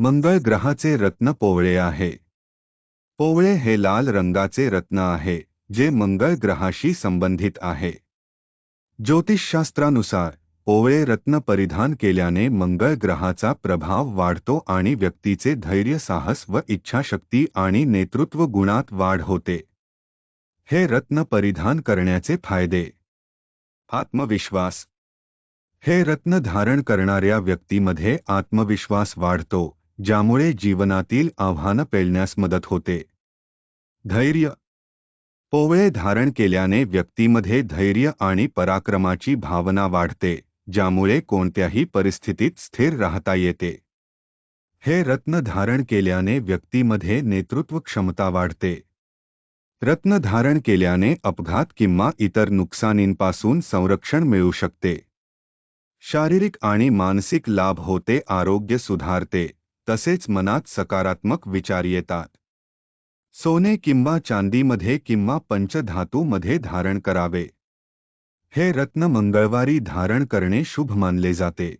मंगळ ग्रहाचे रत्न पोवळे आहे. पोवळे हे लाल रंगाचे रत्न आहे, जे मंगळ ग्रहाशी संबंधित आहे. ज्योतिषशास्त्रानुसार, पोवळे रत्न परिधान केल्याने मंगळ ग्रहाचा प्रभाव वाढतो आणि व्यक्तीचे धैर्य, साहस व इच्छाशक्ती आणि नेतृत्व गुणात वाढ होते. हे रत्न परिधान करण्याचे फ़ायदे. आत्मविश्वास. हे रत्न धारण करणाऱ्या व्यक्तीमध्ये आत्मविश्वास वाढतो. ज्यामुळे जीवनातील आव्हानं पेलण्यास मदत होते. धैर्य. पोवळे धारण केल्याने व्यक्तीमध्ये धैर्य आणि पराक्रमाची भावना वाढते, ज्यामुळे कोणत्याही परिस्थितीत स्थिर राहता येते. हे रत्न धारण केल्याने व्यक्तीमध्ये नेतृत्व क्षमता वाढते. रत्न धारण केल्याने अपघात किंवा इतर नुकसानींपासून संरक्षण मिळू शकते. शारीरिक आणि मानसिक लाभ होते, आरोग्य सुधारते. तसेच मनात सकारात्मक विचार येतात. सोने किंवा चांदीमध्ये किंवा पंचधातूमध्ये धारण करावे. हे रत्न मंगळवारी धारण करणे शुभ मानले जाते.